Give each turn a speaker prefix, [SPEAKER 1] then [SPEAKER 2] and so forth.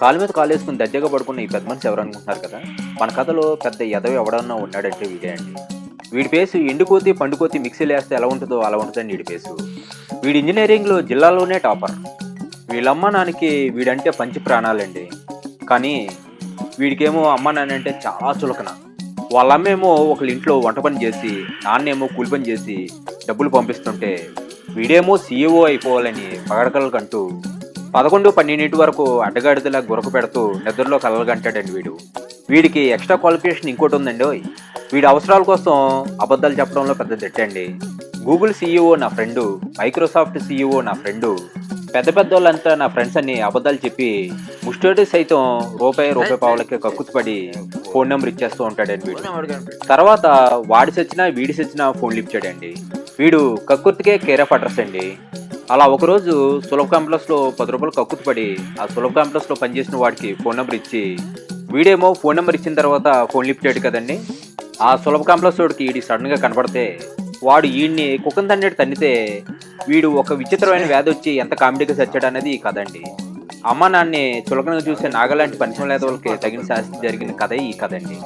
[SPEAKER 1] కాలు మీద కాలు వేసుకుని దర్జాగా పడుకున్న ఈ పెద్ద మనిషి ఎవరనుకుంటున్నారు కదా? మన కథలో పెద్ద ఎదవి ఎవడన్నా ఉన్నాడంటే వీడే అండి. వీడి పేసు ఎండుకోతి పండుకోతి మిక్సీలు వేస్తే ఎలా ఉంటుందో అలా ఉంటుందండి వీడి పేసు. వీడి ఇంజనీరింగ్లో జిల్లాలోనే టాపర్ వీళ్ళమ్మ నాన్నకి వీడంటే పంచి ప్రాణాలండి. కానీ వీడికేమో అమ్మ నాన్న అంటే చాలా చులకన. వాళ్ళ అమ్మేమో ఒకళ్ళ ఇంట్లో వంట పని చేసి నాన్నేమో కూలి పని చేసి డబ్బులు పంపిస్తుంటే వీడేమో సీఈఓ అయిపోవాలని పగడకలకంటూ పదకొండు పన్నెండింటి వరకు అడ్డగాడిదలా గురక పెడుతూ నిద్రలో కలలు కంటాడండి వీడు. వీడికి ఎక్స్ట్రా క్వాలిఫికేషన్ ఇంకోటి ఉందండి. వీడి అవసరాల కోసం అబద్ధాలు చెప్పడంలో పెద్ద తిట్టండి. గూగుల్ సీఈఓ నా ఫ్రెండు మైక్రోసాఫ్ట్ సీఈఓ నా ఫ్రెండు పెద్ద పెద్ద వాళ్ళంతా నా ఫ్రెండ్స్ అని అబద్ధాలు చెప్పి ముస్టోడి సైతం రూపాయి రూపాయి పావులకి కక్కుతుపడి ఫోన్ నెంబర్ ఇచ్చేస్తూ ఉంటాడండి వీడు. తర్వాత వాడి సచ్చినా వీడి సచ్చినా ఫోన్ లిఫ్ట్ చేయడండి. వీడు కక్కుర్తికే కేర్ ఆఫ్ అడ్రస్ అండి. అలా ఒకరోజు సులభ కాంప్లెక్స్లో పది రూపాయలు కక్కుతుపడి ఆ సులభ కాంప్లెక్స్లో పనిచేసిన వాడికి ఫోన్ నెంబర్ ఇచ్చి వీడేమో ఫోన్ నెంబర్ ఇచ్చిన తర్వాత ఫోన్ లిఫ్ట్ చేయడు కదండి. ఆ సులభ కాంప్లెక్స్ వాడికి వీడి సడన్గా కనపడితే వాడు వీడిని కుక్కం తన్నట్టు తన్నితే వీడు ఒక విచిత్రమైన వ్యాధి వచ్చి ఎంత కామెడీగా చచ్చాడు అనేది ఈ కథ అండి. అమ్మ నాన్నే చులకనగా చూసే నాగలాంటి పనిషం లేద వాళ్ళకి తగిన శాస్తి జరిగిన కథ ఈ కథ అండి.